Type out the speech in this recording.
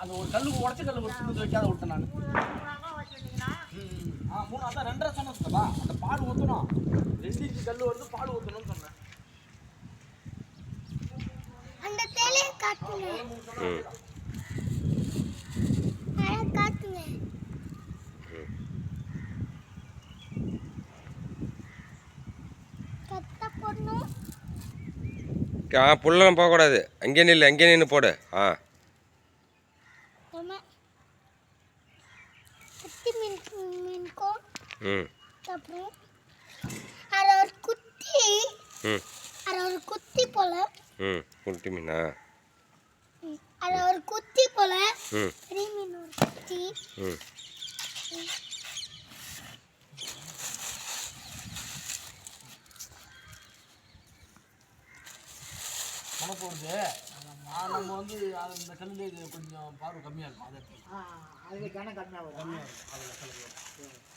அந்த ஒரு கல்லு உடச்ச கல்லு ஒரு சின்னது வைக்காத விட்டேன் நான். ஆ மூணு அதான் ரெண்டரை சொன்னதுப்பா அந்த பால் ஊற்றணும் ரெண்டு இன்ச்சு கல் வந்து பால் ஊற்றணும்னு சொன்னேன். அந்த தேலையை காட்டுங்க. ம். அதை காட்டுங்க. புல்லெல்லாம் போகக்கூடாது. அங்கே நில்லு அங்கே நின்று போடு. ஆ. நம்ம குட்டி மீன் மீனுக்கும் ம். அப்புறம் அது ஒரு குட்டி. ம். அது ஒரு குட்டி போல. ம் குட்டி மீனா? அது ஒரு குட்டி போல. ம். பெரிய மீன் ஒரு குட்டி. ம். மன போகுது நான் நம்ம வந்து அது இந்த கல்லுல இது கொஞ்சம் பார்வை கம்மியாக இருக்கும். அதை அதுக்கு கணக்கு கம்மியாக வரும் கம்மியாக இருக்கும். அதில் கல்லு